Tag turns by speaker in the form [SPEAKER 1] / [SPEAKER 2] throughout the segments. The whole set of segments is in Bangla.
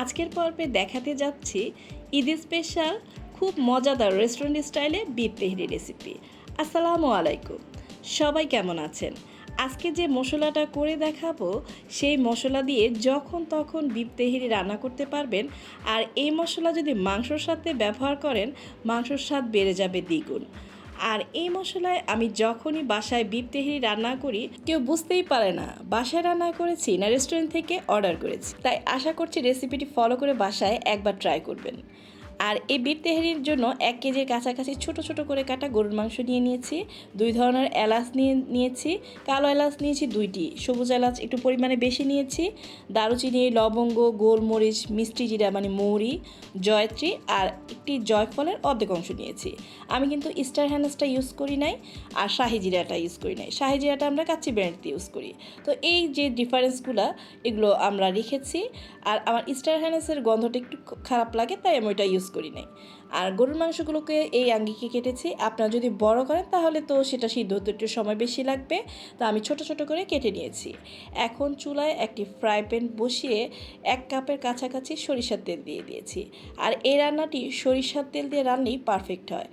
[SPEAKER 1] আজকের পর্বে দেখাতে যাচ্ছি ঈদ স্পেশাল খুব মজাদার রেস্টুরেন্ট স্টাইলে বিপ তেহরি রেসিপি আসসালামু আলাইকুম। সবাই কেমন আছেন? আজকে যে মশলাটা করে দেখাবো, সেই মশলা দিয়ে যখন তখন বিপ তেহরি রান্না করতে পারবেন। আর এই মশলা যদি মাংসর সাথে ব্যবহার করেন, মাংসর স্বাদ বেড়ে যাবে দ্বিগুণ। আর এই মশলায় আমি যখনই বাসায় বিপ তেহরি রান্না করি, কেউ বুঝতেই পারে না। বাসায় রান্না করেছি না রেস্টুরেন্ট থেকে অর্ডার করেছি। তাই আশা করছি রেসিপিটি ফলো করে বাসায় একবার ট্রাই করবেন। আর এই বিপ তেহারির জন্য এক কেজির কাছাকাছি ছোট ছোট করে কাটা গরুর মাংস নিয়ে নিয়েছি, দুই ধরনের এলাচ নিয়ে নিয়েছি, কালো এলাচ নিয়েছি দুইটি, সবুজ এলাচ একটু পরিমাণে বেশি নিয়েছি, দারুচিনি, লবঙ্গ, গোলমরিচ, মিষ্টি জিরা মানে মৌরি, জয়ত্রী আর একটি জয়ফলের অর্ধেক অংশ নিয়েছি। আমি কিন্তু স্টার হ্যান্ডসটা ইউজ করি নাই আর শাহি জিরাটা ইউজ করি নাই। শাহি জিরাটা আমরা কাচ্চি ব্র্যান্ডতে ইউজ করি। তো এই যে ডিফারেন্সগুলো এগুলো আমরা রেখেছি আর আমার স্টার হ্যান্ডসের গন্ধটা একটু খারাপ লাগে তাই আমি ওইটা ইউজ করি নাই। আর গরুর মাংসগুলোকে এই আঙ্গিকে কেটেছি। আপনারা যদি বড় করেন তাহলে তো সেটা সিদ্ধ হতে একটু সময় বেশি লাগবে। তো আমি ছোট ছোট করে কেটে নিয়েছি। এখন চুলায় একটি ফ্রাই প্যান বসিয়ে এক কাপের কাছাকাছি সরিষার তেল দিয়ে দিয়েছি। আর এই রান্নাটি সরিষার তেল দিয়ে রান্নাই পারফেক্ট হয়।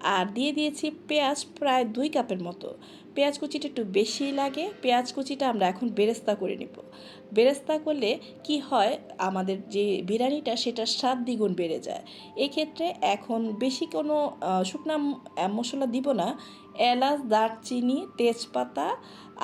[SPEAKER 1] আর দিয়ে দিয়েছি পেঁয়াজ প্রায় দুই কাপের মতো। পেঁয়াজ কুচিটা একটু বেশি লাগে। পেঁয়াজ কুচিটা আমরা এখন বেরেস্তা করে নেব। বেরেস্তা করলে কি হয়? আমাদের যে বিরিয়ানিটা সেটা স্বাদ দ্বিগুণ বেড়ে যায়। এক্ষেত্রে এখন বেশি কোনো শুকনা মশলা দিব না। এলাচ, দারচিনি, তেজপাতা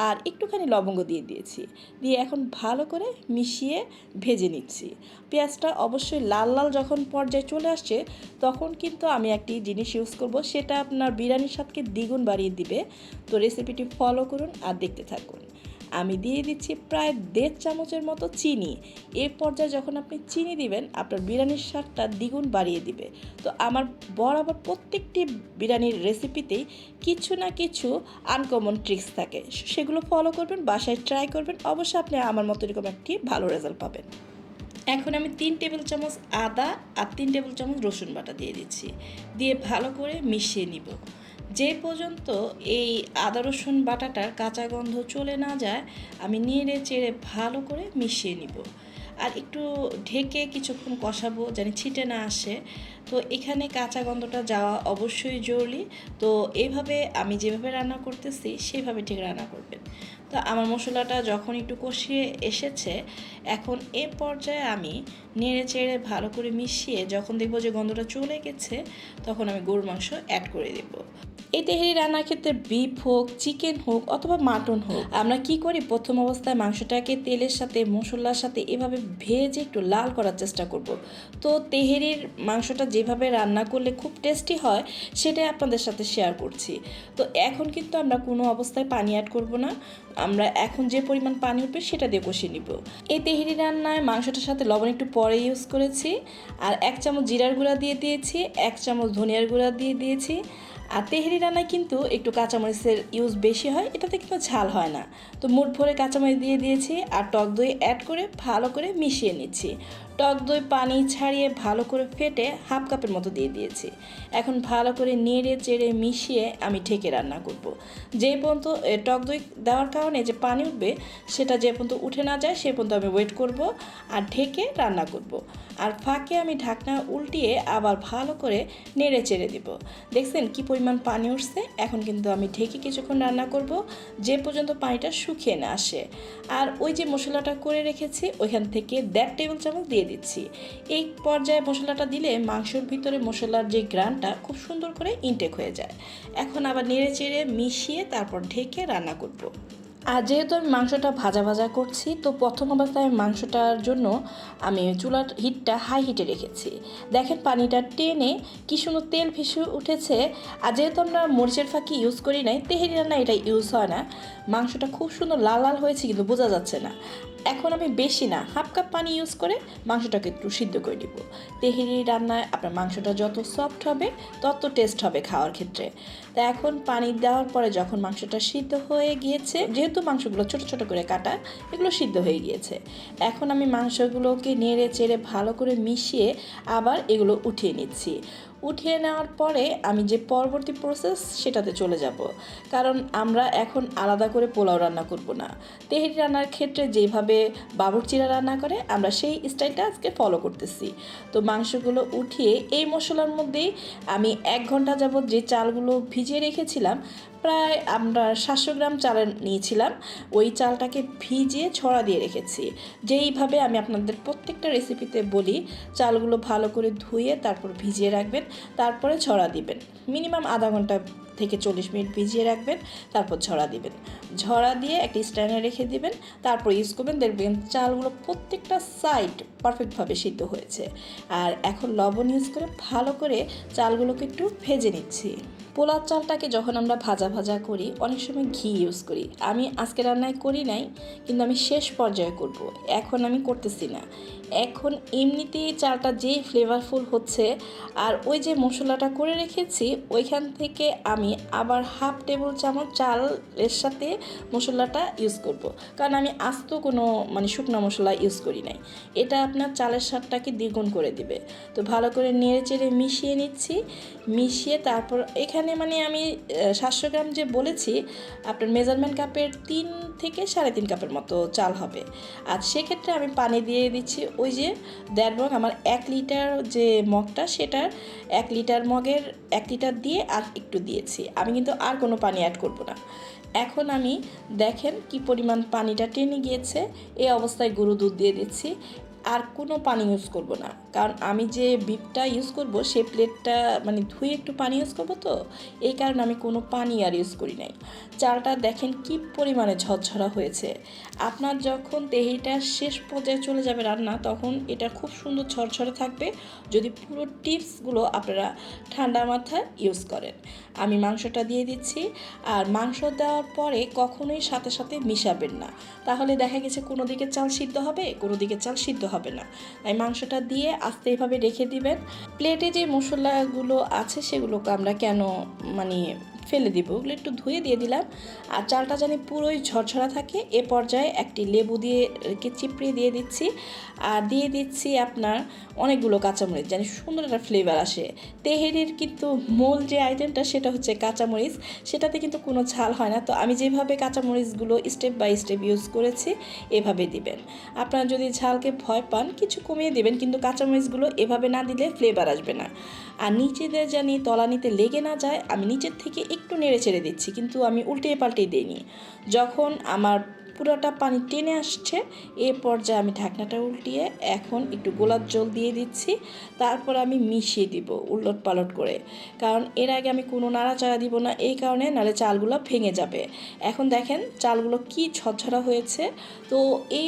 [SPEAKER 1] আর একটুখানি লবঙ্গ দিয়ে দিয়েছি। দিয়ে এখন ভালো করে মিশিয়ে ভেজে নিচ্ছি। পেঁয়াজটা অবশ্যই লাল লাল যখন পর্যায়ে চলে আসছে, তখন কিন্তু আমি একটি জিনিস ইউজ করব, সেটা আপনার বিরিয়ানির স্বাদকে দ্বিগুণ বাড়িয়ে দিবে। তো রেসিপিটি ফলো করুন আর দেখতে থাকুন। আমি দিয়ে দিচ্ছি প্রায় দেড় চামচের মতো চিনি। এই পর্যায়ে যখন আপনি চিনি দিবেন, আপনার বিরিয়ানির স্বাদটা দ্বিগুণ বাড়িয়ে দিবে। তো আমার বরাবর প্রত্যেকটি বিরিয়ানির রেসিপিতেই কিছু না কিছু আনকমন ট্রিক্স থাকে। সেগুলো ফলো করবেন, বাসায় ট্রাই করবেন, অবশ্যই আপনি আমার মতো এরকম একটি ভালো রেজাল্ট পাবেন। এখন আমি তিন টেবিল চামচ আদা আর তিন টেবিল চামচ রসুন বাটা দিয়ে দিচ্ছি। দিয়ে ভালো করে মিশিয়ে নিব। যে পর্যন্ত এই আদা, রসুন বাটাটার কাঁচা গন্ধ চলে না যায়, আমি নেড়ে চেড়ে ভালো করে মিশিয়ে নিব। আর একটু ঢেকে কিছুক্ষণ কষাবো যেন ছিটে না আসে। তো এখানে কাঁচা গন্ধটা যাওয়া অবশ্যই জরুরি। তো এইভাবে আমি যেভাবে রান্না করতেছি, সেভাবে ঠিক রান্না করবেন। তো আমার মশলাটা যখন একটু কষিয়ে এসেছে, এখন এ পর্যায়ে আমি নেড়ে চেড়ে ভালো করে মিশিয়ে যখন দেখব যে গন্ধটা চলে গেছে, তখন আমি গরুর মাংস অ্যাড করে দেবো। এই তেহারি রান্নার ক্ষেত্রে বিফ হোক চিকেন হোক, অথবা মাটন হোক, আমরা কি করি? প্রথম অবস্থায় মাংসটাকে তেলের সাথে, মশলার সাথে এভাবে ভেজে একটু লাল করার চেষ্টা করব। তো তেহেরির মাংসটা যেভাবে রান্না করলে খুব টেস্টি হয়, সেটাই আপনাদের সাথে শেয়ার করছি। তো এখন কিন্তু আমরা কোনো অবস্থায় পানি অ্যাড করব না। আমরা এখন যে পরিমাণ পানি উঠবে সেটা দিয়ে কষিয়ে নিব। এই তেহেরি রান্নায় মাংসটার সাথে লবণ একটু পরে ইউজ করেছি। আর এক চামচ জিরার গুঁড়া দিয়ে দিয়েছি, এক চামচ ধনিয়ার গুঁড়া দিয়ে দিয়েছি। আর তেহেরি রান্নায় কিন্তু একটু কাঁচামরিচের ইউজ বেশি হয়, এটাতে কিন্তু ঝাল হয় না। তো মুঠ ভরে কাঁচামরিচ দিয়ে দিয়েছি আর টক দই অ্যাড করে ভালো করে মিশিয়ে নিচ্ছি। টক দই পানি ছাড়িয়ে ভালো করে ফেটে হাফ কাপের মতো দিয়ে দিয়েছি এখন ভালো করে নেড়ে চেড়ে মিশিয়ে আমি ঢেকে রান্না করব। যে পর্যন্ত টক দই দেওয়ার কারণে যে পানি উঠবে, সেটা যে পর্যন্ত উঠে না যায়, সে পর্যন্ত আমি ওয়েট করব আর ঢেকে রান্না করব। আর ফাঁকে আমি ঢাকনা উল্টিয়ে আবার ভালো করে নেড়ে চেড়ে দিব দেখছেন কি পরিমাণ পানি উঠছে এখন কিন্তু আমি ঢেকে কিছুক্ষণ রান্না করব, যে পর্যন্ত পানিটা শুকিয়ে না আসে আর ওই যে মশলাটা করে রেখেছি, ওইখান থেকে দেড় টেবিল চামচ দিয়ে দিচ্ছি এই পর্যায়ে মশলাটা দিলে মাংসর ভিতরে মশলার যে গ্রানটা খুব সুন্দর করে ইনটেক হয়ে যায় এখন আবার নেড়ে চেড়ে মিশিয়ে তারপর ঢেকে রান্না করব। আর যেহেতু আমি মাংসটা ভাজা ভাজা করছি, তো প্রথম অবস্থায় মাংসটার জন্য আমি চুলার হিটটা হাই হিটে রেখেছি। দেখেন পানিটা টেনে কি সুন্দর তেল ভেসে উঠেছে। আর যেহেতু আমরা মরিচের ফাঁকি ইউজ করি নাই, তেহেরি রান্না এটা ইউজ হয় না। মাংসটা খুব সুন্দর লাল লাল হয়েছে কিন্তু বোঝা যাচ্ছে না। এখন আমি বেশি না হাফ কাপ পানি ইউজ করে মাংসটাকে একটু সিদ্ধ করে নিব। তেহেরি রান্নায় আপনার মাংসটা যত সফট হবে, তত টেস্ট হবে খাওয়ার ক্ষেত্রে। তা এখন পানি দেওয়ার পরে যখন মাংসটা সিদ্ধ হয়ে গিয়েছে, যেহেতু মাংসগুলো ছোট ছোট করে কাটা, এগুলো সিদ্ধ হয়ে গিয়েছে। এখন আমি মাংসগুলোকে নেড়ে চেড়ে ভালো করে মিশিয়ে আবার এগুলো উঠিয়ে নিচ্ছি। উঠিয়ে নেওয়ার পরে আমি যে পরবর্তী প্রসেস সেটাতে চলে যাব। কারণ আমরা এখন আলাদা করে পোলাও রান্না করব না। তেহেরি রান্নার ক্ষেত্রে যেভাবে বাবুরচিরা রান্না করে, আমরা সেই স্টাইলটা আজকে ফলো করতেছি। তো মাংসগুলো উঠিয়ে এই মশলার মধ্যেই আমি এক ঘণ্টা যাবত যে চালগুলো ভিজিয়ে রেখেছিলাম, প্রায় আমরা সাতশো গ্রাম চাল নিয়েছিলাম। ওই চালটাকে ভিজিয়ে ছড়া দিয়ে রেখেছি। যেইভাবে আমি আপনাদের প্রত্যেকটা রেসিপিতে বলি, চালগুলো ভালো করে ধুয়ে তারপর ভিজিয়ে রাখবেন। তারপরে ছড়া দিবেন। মিনিমাম আধা ঘণ্টা থেকে চল্লিশ মিনিট ভিজিয়ে রাখবেন, তারপর ঝরা দিবেন। ঝরা দিয়ে একটা স্ট্যান্ডে রেখে দিবেন, তারপর ইউজ করবেন, দেখবেন চালগুলো প্রত্যেকটা সাইড পারফেক্টভাবে সিদ্ধ হয়েছে। আর এখন লবণ ইউজ করে ভালো করে চালগুলোকে একটু ভেজে নিচ্ছি। পোলাও চালটাকে যখন আমরা ভাজা ভাজা করি, অনেক সময় ঘি ইউজ করি। আমি আজকে রান্নায় করি নাই, কিন্তু আমি শেষ পর্যায়ে করব। এখন আমি করতেছি না। এখন এমনিতেই চালটা যেই ফ্লেভারফুল হচ্ছে, আর ওই যে মশলাটা করে রেখেছি, ওইখান থেকে আমি আবার হাফ টেবিল চামচ চালের সাথে মশলাটা ইউজ করব। কারণ আমি আস্ত কোনো মানে শুকনো মশলা ইউজ করি নাই। এটা আপনার চালের স্বাদটাকে দ্বিগুণ করে দিবে। তো ভালো করে নেড়ে চেড়ে মিশিয়ে নিচ্ছি। মিশিয়ে তারপর এখানে মানে আমি সাতশো গ্রাম যে বলেছি, আপনার মেজারমেন্ট কাপের তিন থেকে সাড়ে তিন কাপের মতো চাল হবে। আর সেক্ষেত্রে আমি পানি দিয়ে দিচ্ছি, ওই যে দেড় মগ আমার এক লিটার যে মগটা, সেটার এক লিটার মগের এক লিটার দিয়ে আর একটু দিয়েছি। আমি কিন্তু আর কোনো পানি অ্যাড করব না। এখন আমি দেখেন কি পরিমাণ পানিটা টেনে গিয়েছে, এই অবস্থায় গরু দুধ দিয়ে দিচ্ছি, আর কোনো পানি ইউজ করব না। কারণ আমি যে বিপটা ইউজ করব, সে প্লেটটা মানে ধুয়ে একটু পানি ইউজ করব তো, এই কারণে আমি কোনো পানি আর ইউজ করি নাই। চালটা দেখেন কি পরিমাণে ঝরঝরা হয়েছে। আপনার যখন তেহিটা শেষ পর্যায়ে চলে যাবে রান্না, তখন এটা খুব সুন্দর ঝরঝরে থাকবে। যদি পুরো টিপসগুলো আপনারা ঠান্ডা মাথায় ইউজ করেন। আমি মাংসটা দিয়ে দিচ্ছি, আর মাংস দেওয়ার পরে কখনোই সাথে সাথে মিশাবেন না। তাহলে দেখা গেছে কোনো দিকে চাল সিদ্ধ হবে, কোনো দিকে চাল সিদ্ধ হবে না। তাই মাংসটা দিয়ে আস্তে এভাবে রেখে দিবেন। প্লেটে যে মশলাগুলো আছে সেগুলোকে আমরা কেন মানে ফেলে দিব। ওগুলো একটু ধুয়ে দিয়ে দিলাম। আর চালটা জানি পুরোই ঝরঝরা থাকে। এ পর্যায়ে একটি লেবু দিয়ে চিপড়িয়ে দিয়ে দিচ্ছি। আর দিয়ে দিচ্ছি আপনার অনেকগুলো কাঁচামরিচ। জানি সুন্দর একটা ফ্লেভার আসে। তেহেরির কিন্তু মূল যে আইটেমটা সেটা হচ্ছে কাঁচামরিচ। সেটাতে কিন্তু কোনো ঝাল হয় না। তো আমি যেভাবে কাঁচামরিচগুলো স্টেপ বাই স্টেপ ইউজ করেছি, এভাবে দিবেন। আপনারা যদি ঝালকে ভয় পান, কিছু কমিয়ে দেবেন। কিন্তু কাঁচামরিচগুলো এভাবে না দিলে ফ্লেভার আসবে না। আর নিচেদের জানি তলানিতে লেগে না যায়, আমি নিচের থেকে একটু নেড়ে ছেড়ে দিচ্ছি, কিন্তু আমি উল্টিয়ে পাল্টিয়ে দিইনি। যখন আমার পুরোটা পানি টেনে আসছে, এ পর্যায়ে আমি ঢাকনাটা উল্টিয়ে এখন একটু গোলাপ জল দিয়ে দিচ্ছি, তারপর আমি মিশিয়ে দিব উলট পালট করে। কারণ এর আগে আমি কোনো নাড়াচাড়া দিব না, এই কারণে নাহলে চালগুলো ভেঙে যাবে। এখন দেখেন চালগুলো কি ঝরঝরা হয়েছে, তো এই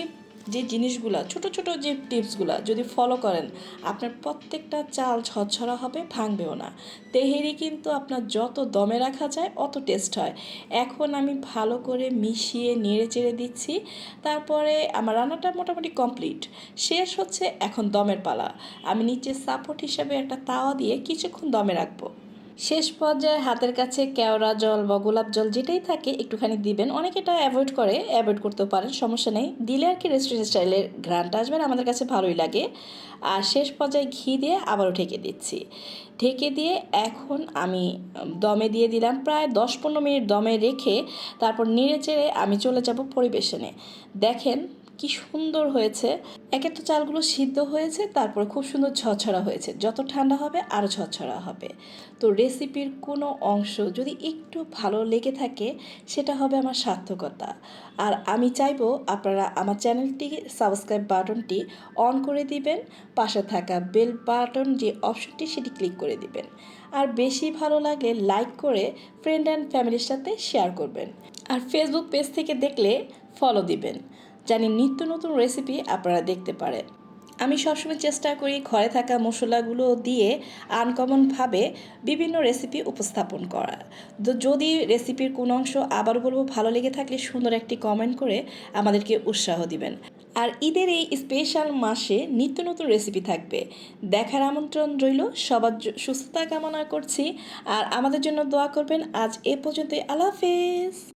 [SPEAKER 1] যে জিনিসগুলো, ছোট ছোট যে টিপসগুলো যদি ফলো করেন, আপনার প্রত্যেকটা চাল ঝরঝরা হবে, ভাঙবেও না। তেহেরি কিন্তু আপনার যত দমে রাখা যায়, অত টেস্ট হয়। এখন আমি ভালো করে মিশিয়ে নেড়ে চেড়ে দিচ্ছি। তারপরে আমার রান্নাটা মোটামুটি কমপ্লিট শেষ হচ্ছে এখন দমের পালা। আমি নিচে সাপোর্ট হিসাবে একটা তাওয়া দিয়ে কিছুক্ষণ দমে রাখব। শেষ পর্যায়ে হাতের কাছে কেওড়া জল বা গোলাপ জল যেটাই থাকে একটুখানি দিবেন। অনেকে এটা অ্যাভয়েড করে অ্যাভয়েড করতেও পারেন, সমস্যা নেই। দিলে আর কি রেস্টুরেন্ট স্টাইলের ঘ্রানটা আসবে আমাদের কাছে ভালোই লাগে। আর শেষ পর্যায়ে ঘি দিয়ে আবারও ঢেকে দিচ্ছি। ঢেকে দিয়ে এখন আমি দমে দিয়ে দিলাম প্রায় দশ পনেরো মিনিট দমে রেখে তারপর নেড়ে চেড়ে আমি চলে যাব পরিবেশনে। দেখেন কি সুন্দর হয়েছে। একে তো চালগুলো সিদ্ধ হয়েছে, তারপরে খুব সুন্দর ঝরঝরা হয়েছে। যত ঠান্ডা হবে আরও ঝরঝরা হবে। তো রেসিপির কোনো অংশ যদি একটু ভালো লেগে থাকে, সেটা হবে আমার সার্থকতা। আর আমি চাইব আপনারা আমার চ্যানেলটি সাবস্ক্রাইব বাটনটি অন করে দিবেন। পাশে থাকা বেল বাটন যে অপশনটি সেটি ক্লিক করে দিবেন। আর বেশি ভালো লাগলে লাইক করে ফ্রেন্ড অ্যান্ড ফ্যামিলির সাথে শেয়ার করবেন। আর ফেসবুক পেজ থেকে দেখলে ফলো দিবেন। জানি নিত্য নতুন রেসিপি আপনারা দেখতে পারেন। আমি সবসময় চেষ্টা করি ঘরে থাকা মশলাগুলো দিয়ে আনকমনভাবে বিভিন্ন রেসিপি উপস্থাপন করা তো যদি রেসিপির কোনো অংশ আবার বলব ভালো লেগে থাকলে সুন্দর একটি কমেন্ট করে আমাদেরকে উৎসাহ দিবেন। আর ঈদের এই স্পেশাল মাসে নিত্য নতুন রেসিপি থাকবে। দেখার আমন্ত্রণ রইল, সবার সুস্থতা কামনা করছি। আর আমাদের জন্য দোয়া করবেন, আজ এ পর্যন্ত আল্লাহ হাফেজ।